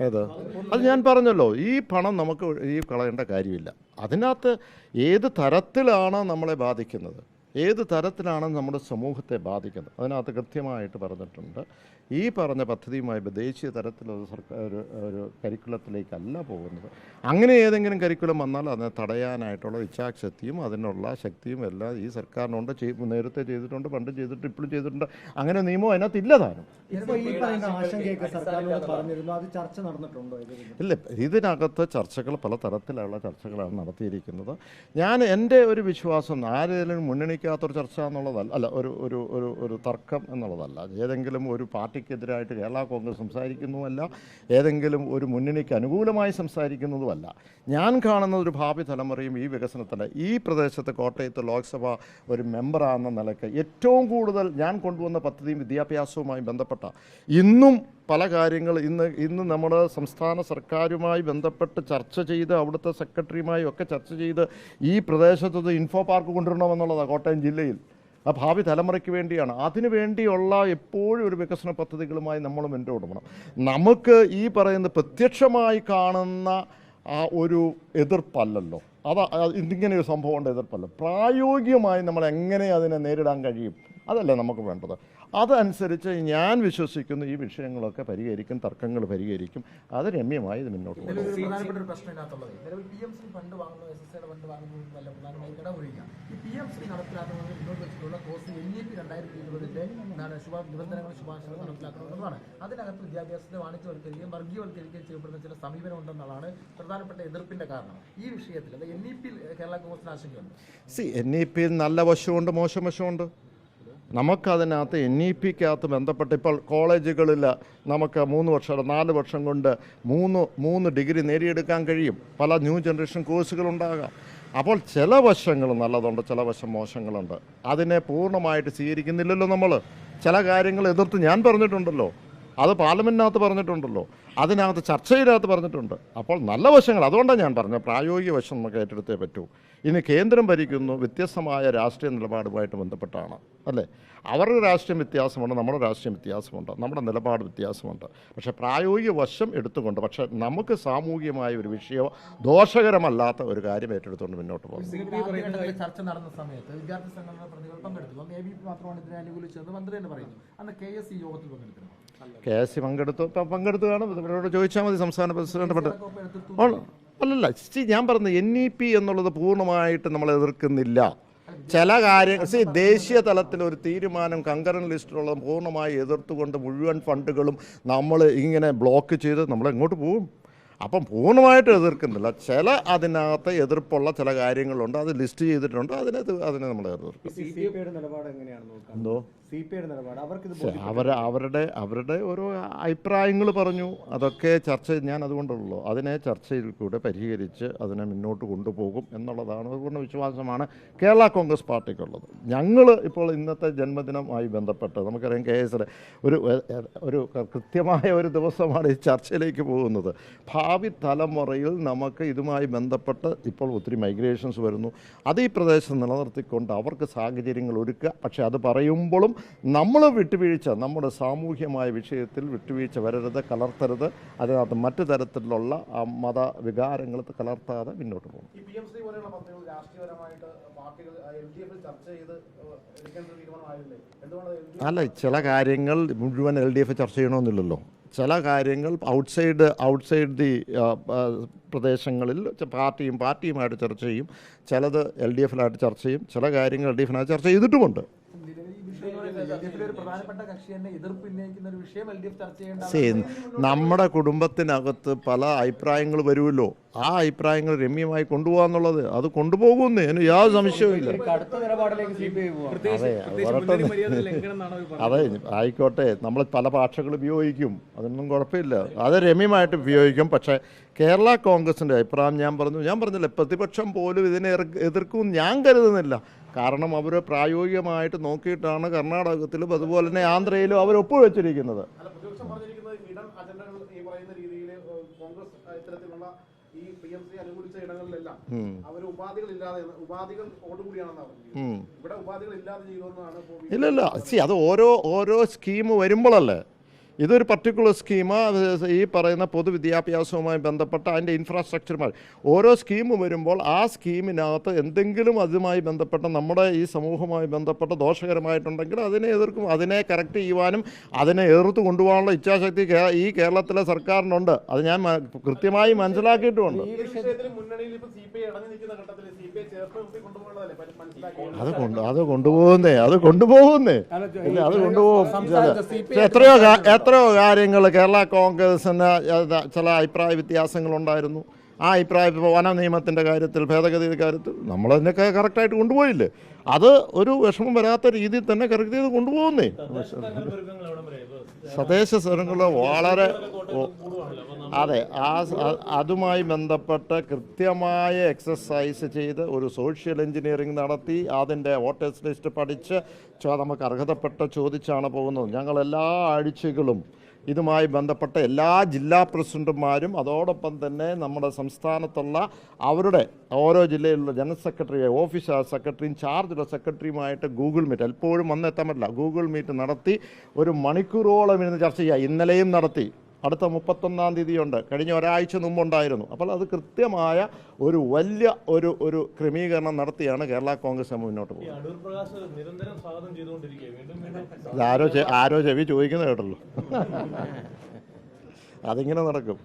ഏത്? അത് ഞാൻ പറഞ്ഞല്ലോ ഈ പണം നമുക്ക് ഈ കളയേണ്ട കാര്യമില്ല. അതിനകത്ത് ഏത് തരത്തിലാണ് നമ്മളെ ബാധിക്കുന്നത്? ഏത് തരത്തിലാണ് നമ്മുടെ സമൂഹത്തെ ബാധിക്കുന്നത്? അതിനകത്ത് കൃത്യമായിട്ട് പറഞ്ഞിട്ടുണ്ട്. ഈ പറഞ്ഞ പദ്ധതിയുമായി ദേശീയ തലത്തിലുള്ള സർക്കാർ ഒരു ഒരു കരിക്കുലത്തിലേക്കല്ല പോകുന്നത്. അങ്ങനെ ഏതെങ്കിലും കരിക്കുലം വന്നാൽ അതിനെ തടയാനായിട്ടുള്ള ഇച്ഛാശക്തിയും അതിനുള്ള ശക്തിയും എല്ലാം ഈ സർക്കാരിനുണ്ട് നേരത്തെ ചെയ്തിട്ടുണ്ട് പണ്ട് ചെയ്തിട്ട് ഇപ്പോഴും ചെയ്തിട്ടുണ്ട്. അങ്ങനെ നിയമം അതിനകത്ത് ചർച്ച നടന്നിട്ടുണ്ടോ ഇല്ല ഇതിനകത്ത് ചർച്ചകൾ പല തരത്തിലുള്ള ചർച്ചകളാണ് നടത്തിയിരിക്കുന്നത്. ഞാൻ എന്റെ ഒരു വിശ്വാസം ആരെങ്കിലും മുന്നണിക്കാത്തൊരു ചർച്ച എന്നുള്ളതല്ല അല്ല ഒരു ഒരു ഒരു ഒരു തർക്കം എന്നുള്ളതല്ല. ഏതെങ്കിലും ഒരു പാർട്ടിക്കെതിരായിട്ട് കേരള കോൺഗ്രസ് സംസാരിക്കുന്നുമല്ല ഏതെങ്കിലും ഒരു മുന്നണിക്ക് അനുകൂലമായി സംസാരിക്കുന്നതുമല്ല. ഞാൻ കാണുന്ന ഒരു ഭാവി തലമുറയും ഈ വികസനത്തിന്റെ ഈ പ്രദേശത്ത് കോട്ടയത്ത് ലോക്സഭ ഒരു മെമ്പറാണെന്ന നിലയ്ക്ക് ഏറ്റവും കൂടുതൽ ഞാൻ കൊണ്ടുവന്ന പദ്ധതിയും വിദ്യാഭ്യാസവുമായി ബന്ധപ്പെട്ട ഇന്നും പല കാര്യങ്ങൾ ഇന്ന് ഇന്ന് നമ്മുടെ സംസ്ഥാന സർക്കാരുമായി ബന്ധപ്പെട്ട് ചർച്ച ചെയ്ത് അവിടുത്തെ സെക്രട്ടറിയുമായി ഒക്കെ ചർച്ച ചെയ്ത് ഈ പ്രദേശത്ത് ഇൻഫോ പാർക്ക് കൊണ്ടുവരണമെന്നുള്ളതാണ് കോട്ടയം ജില്ലയിൽ ആ ഭാവി തലമുറയ്ക്ക് വേണ്ടിയാണ്. അതിനു വേണ്ടിയുള്ള എപ്പോഴും ഒരു വികസന പദ്ധതികളുമായി നമ്മൾ മുന്നോട്ടുപോകണം. നമുക്ക് ഈ പറയുന്ന പ്രത്യക്ഷമായി കാണുന്ന ആ ഒരു എതിർപ്പല്ലല്ലോ. അത് ഇതിങ്ങനെ ഒരു സംഭവം ഉണ്ട് എതിർപ്പല്ല. പ്രായോഗികമായി നമ്മൾ എങ്ങനെ അതിനെ നേരിടാൻ കഴിയും? അതല്ലേ നമുക്ക് വേണ്ടത്. അതനുസരിച്ച് ഞാൻ വിശ്വസിക്കുന്നു ഈ വിഷയങ്ങളൊക്കെ പരിഹരിക്കും തർക്കങ്ങൾ പരിഹരിക്കും. അത് രമ്യമായി ഇത് മുന്നോട്ട് അതിനകത്ത് വിദ്യാഭ്യാസത്തെ വാണിജ്യവൽക്കരിക്കുകയും വർഗീയവൽക്കരിക്കുകയും ചെയ്യപ്പെടുന്ന ചില സമീപനം ഉണ്ടെന്നുള്ളതാണ് പ്രധാനപ്പെട്ട എതിർപ്പിന്റെ കാരണം. ഈ വിഷയത്തിൽ അത് എൻ ഇ പി കേരള കോൺഗ്രസിന് ആശങ്കയുണ്ട്? സി എൻ ഇ പിയിൽ നല്ല വശമുണ്ട് മോശം വശമുണ്ട്? നമുക്കതിനകത്ത് എൻ ഇ പിക്കകത്ത് ബന്ധപ്പെട്ട് ഇപ്പോൾ കോളേജുകളിൽ നമുക്ക് മൂന്ന് വർഷം നാല് വർഷം കൊണ്ട് മൂന്ന് മൂന്ന് ഡിഗ്രി നേടിയെടുക്കാൻ കഴിയും. പല ന്യൂ ജനറേഷൻ കോഴ്സുകളുണ്ടാകാം. അപ്പോൾ ചില വശങ്ങൾ നല്ലതുണ്ട് ചില വശം മോശങ്ങളുണ്ട്. അതിനെ പൂർണമായിട്ട് സ്വീകരിക്കുന്നില്ലല്ലോ നമ്മൾ ചില കാര്യങ്ങൾ എതിർത്ത് ഞാൻ പറഞ്ഞിട്ടുണ്ടല്ലോ. അത് പാർലമെന്റിനകത്ത് പറഞ്ഞിട്ടുണ്ടല്ലോ. അതിനകത്ത് ചർച്ചയിനകത്ത് പറഞ്ഞിട്ടുണ്ട്. അപ്പോൾ നല്ല വശങ്ങൾ അതുകൊണ്ടാണ് ഞാൻ പറഞ്ഞത് പ്രായോഗിക വശം നമുക്ക് ഏറ്റെടുത്തേ പറ്റൂ. ഇനി കേന്ദ്രം ഭരിക്കുന്നു വ്യത്യസ്തമായ രാഷ്ട്രീയ നിലപാടുമായിട്ട് ബന്ധപ്പെട്ടാണ് അല്ലേ? അവരുടെ രാഷ്ട്രീയം വ്യത്യാസമുണ്ട് നമ്മുടെ രാഷ്ട്രീയം വ്യത്യാസമുണ്ട് നമ്മുടെ നിലപാട് വ്യത്യാസമുണ്ട്. പക്ഷേ പ്രായോഗിക വശം എടുത്തുകൊണ്ട് പക്ഷേ നമുക്ക് സാമൂഹികമായ ഒരു വിഷയമോ ദോഷകരമല്ലാത്ത ഒരു കാര്യം ഏറ്റെടുത്തുകൊണ്ട് മുന്നോട്ട് പോകും ചർച്ച നടന്ന സമയത്ത് വിദ്യാർത്ഥി സംഘടന പ്രതികൾ പങ്കെടുത്തു. മാത്രമാണ് ഇതിനെ അനുകൂലിച്ചത് മന്ത്രി തന്നെ പറയുന്നു. അന്ന് കെ എസ് സി യോഗത്തിൽ പങ്കെടുത്തിരുന്നു. കെ എസ് സി പങ്കെടുത്തു. ഇപ്പം കാണും. ഇവരോട് ചോദിച്ചാൽ മതി സംസ്ഥാന പ്രസിഡന്റ്. അല്ലല്ല സി ഞാൻ പറഞ്ഞു എൻ ഇ പി എന്നുള്ളത് പൂർണമായിട്ട് നമ്മൾ എതിർക്കുന്നില്ല. ചില കാര്യങ്ങൾ സി ദേശീയ തലത്തിൽ ഒരു തീരുമാനം കങ്കരൻ ലിസ്റ്റിലുള്ളത് പൂർണമായി എതിർത്തുകൊണ്ട് മുഴുവൻ ഫണ്ടുകളും നമ്മൾ ഇങ്ങനെ ബ്ലോക്ക് ചെയ്ത് നമ്മൾ എങ്ങോട്ട് പോകും? അപ്പം പൂർണമായിട്ട് എതിർക്കുന്നില്ല. ചില അതിനകത്ത് എതിർപ്പുള്ള ചില കാര്യങ്ങളുണ്ട്. അത് ലിസ്റ്റ് ചെയ്തിട്ടുണ്ട്. അതിനെ അതിനെ നമ്മൾ എതിർക്കും. എന്തോ? സി പി ഐയുടെ നിലപാട്. അവർക്ക് അവർ അവരുടെ അവരുടെ ഓരോ അഭിപ്രായങ്ങൾ പറഞ്ഞു. അതൊക്കെ ചർച്ച ഞാൻ അതുകൊണ്ടുള്ളൂ. അതിനെ ചർച്ചയിൽ കൂടെ പരിഹരിച്ച് അതിനെ മുന്നോട്ട് കൊണ്ടുപോകും എന്നുള്ളതാണ് പൂർണ വിശ്വാസമാണ് കേരള കോൺഗ്രസ് പാർട്ടിക്കുള്ളത്. ഞങ്ങൾ ഇപ്പോൾ ഇന്നത്തെ ജന്മദിനമായി ബന്ധപ്പെട്ട് നമുക്കറിയാം കെ എസ് ഒരു ഒരു കൃത്യമായ ഒരു ദിവസമാണ് ഈ ചർച്ചയിലേക്ക് പോകുന്നത്. ഭാവി തലമുറയിൽ നമുക്ക് ഇതുമായി ബന്ധപ്പെട്ട് ഇപ്പോൾ ഒത്തിരി മൈഗ്രേഷൻസ് വരുന്നു. അത് ഈ പ്രദേശത്ത് നിലനിർത്തിക്കൊണ്ട് അവർക്ക് സാഹചര്യങ്ങൾ ഒരുക്കുക. പക്ഷേ അത് പറയുമ്പോഴും നമ്മൾ വിട്ടുവീഴ്ച നമ്മുടെ സാമൂഹ്യമായ വിഷയത്തിൽ വിട്ടുവീഴ്ച വരരുത് കലർത്തരുത്. അതിനകത്ത് മറ്റു തരത്തിലുള്ള ആ മത വികാരങ്ങൾ കലർത്താതെ മുന്നോട്ട് പോകും. അല്ല ചില കാര്യങ്ങൾ മുഴുവൻ എൽ ഡി എഫ് ചർച്ച ചെയ്യണമെന്നില്ലല്ലോ ചില കാര്യങ്ങൾ ഔട്ട്സൈഡ് ഔട്ട്സൈഡ് ദി പ്രദേശങ്ങളിൽ പാർട്ടിയും പാർട്ടിയുമായിട്ട് ചർച്ച ചെയ്യും. ചിലത് എൽ ഡി എഫിലായിട്ട് ചർച്ച ചെയ്യും. ചില കാര്യങ്ങൾ എൽ ഡി എഫിനായിട്ട് ചർച്ച ചെയ്തിട്ടുമുണ്ട്. നമ്മുടെ കുടുംബത്തിനകത്ത് പല അഭിപ്രായങ്ങൾ വരുമല്ലോ. ആ അഭിപ്രായങ്ങൾ രമ്യമായി കൊണ്ടുപോകാന്നുള്ളത് അത് കൊണ്ടുപോകുമെന്ന് അതിന് യാതൊരു സംശയവുമില്ല അതെ ആയിക്കോട്ടെ നമ്മൾ പല ഭാഷകൾ ഉപയോഗിക്കും. അതൊന്നും കുഴപ്പമില്ല. അത് രമ്യമായിട്ട് ഉപയോഗിക്കും. പക്ഷേ കേരള കോൺഗ്രസിന്റെ അഭിപ്രായം ഞാൻ പറഞ്ഞു. ഞാൻ പറഞ്ഞില്ല പ്രതിപക്ഷം പോലും ഇതിനെ എതിർ- എതിർക്കും ഞാൻ കരുതുന്നില്ല. കാരണം അവർ പ്രായോഗികമായിട്ട് നോക്കിയിട്ടാണ് കർണാടകത്തിലും അതുപോലെ തന്നെ ആന്ധ്രയിലും അവർ ഒപ്പുവെച്ചിരിക്കുന്നത് ഈ പി എം സി അനുകൂലിച്ച ഇടങ്ങളിലെല്ലാം. അവർ ഉം. ഇവിടെ ഇല്ലാതെ ഇല്ല ഇല്ല സി അത് ഓരോ ഓരോ സ്കീം വരുമ്പോഴല്ലേ ഇതൊരു പർട്ടിക്കുലർ സ്കീം ഈ പറയുന്ന പൊതുവിദ്യാഭ്യാസവുമായി ബന്ധപ്പെട്ട അതിന്റെ ഇൻഫ്രാസ്ട്രക്ചറുമായി ഓരോ സ്കീം വരുമ്പോൾ ആ സ്കീമിനകത്ത് എന്തെങ്കിലും അതുമായി ബന്ധപ്പെട്ട നമ്മുടെ ഈ സമൂഹവുമായി ബന്ധപ്പെട്ട ദോഷകരമായിട്ടുണ്ടെങ്കിൽ അതിനെ എതിർക്കും അതിനെ കറക്റ്റ് ചെയ്യുവാനും അതിനെ എതിർത്ത് കൊണ്ടുപോകാനുള്ള ഇച്ഛാശക്തി ഈ കേരളത്തിലെ സർക്കാരിനുണ്ട്. അത് ഞാൻ കൃത്യമായി മനസ്സിലാക്കിയിട്ടുമുണ്ട്. അത് കൊണ്ട് അത് കൊണ്ടുപോകുന്നേ അത് കൊണ്ടുപോകുന്നേ. അത് കൊണ്ടുപോകും. എത്രയോ എത്രയോ കാര്യങ്ങൾ കേരള കോൺഗ്രസിന് ചില അഭിപ്രായ വ്യത്യാസങ്ങളുണ്ടായിരുന്നു. ആ അഭിപ്രായം ഇപ്പോൾ വന നിയമത്തിന്റെ കാര്യത്തിൽ ഭേദഗതിയുടെ കാര്യത്തിൽ നമ്മളതിനൊക്കെ കറക്റ്റായിട്ട് കൊണ്ടുപോയില്ലേ? അത് ഒരു വിഷമം വരാത്ത രീതിയിൽ തന്നെ കറക്റ്റ് ചെയ്ത് കൊണ്ടുപോകുന്നേ. സ്വദേശ സ്വരങ്ങൾ വളരെ അതെ ആ അതുമായി ബന്ധപ്പെട്ട് കൃത്യമായ എക്സസൈസ് ചെയ്ത് ഒരു സോഷ്യൽ എഞ്ചിനീയറിംഗ് നടത്തി അതിന്റെ വോട്ടേഴ്സ് ലിസ്റ്റ് പഠിച്ച് നമുക്ക് അർഹതപ്പെട്ട ചോദിച്ചാണ് പോകുന്നത്. ഞങ്ങൾ എല്ലാ ആഴ്ചകളും ഇതുമായി ബന്ധപ്പെട്ട എല്ലാ ജില്ലാ പ്രസിഡന്റുമാരും അതോടൊപ്പം തന്നെ നമ്മുടെ സംസ്ഥാനത്തുള്ള അവരുടെ ഓരോ ജില്ലയിലുള്ള ജനറൽ സെക്രട്ടറിയെ ഓഫീസ് സെക്രട്ടറിയും ചാർജുള്ള സെക്രട്ടറിയുമായിട്ട് ഗൂഗിൾ മീറ്റ് എപ്പോഴും വന്നെത്താൻ പറ്റില്ല. ഗൂഗിൾ മീറ്റ് നടത്തി ഒരു മണിക്കൂറോളം ഇരുന്ന് ചർച്ച ചെയ്യുക. ഇന്നലെയും നടത്തി. അടുത്ത മുപ്പത്തൊന്നാം തീയതിയുണ്ട്. കഴിഞ്ഞ ഒരാഴ്ച മുമ്പുണ്ടായിരുന്നു. അപ്പോൾ അത് കൃത്യമായ ഒരു വലിയ ഒരു ഒരു ക്രമീകരണം നടത്തിയാണ് കേരള കോൺഗ്രസ് മുന്നോട്ട് പോകുന്നത്. ആരോ ആരോ ചെവി ചോദിക്കുന്നത് കേട്ടല്ലോ. അതിങ്ങനെ നടക്കും.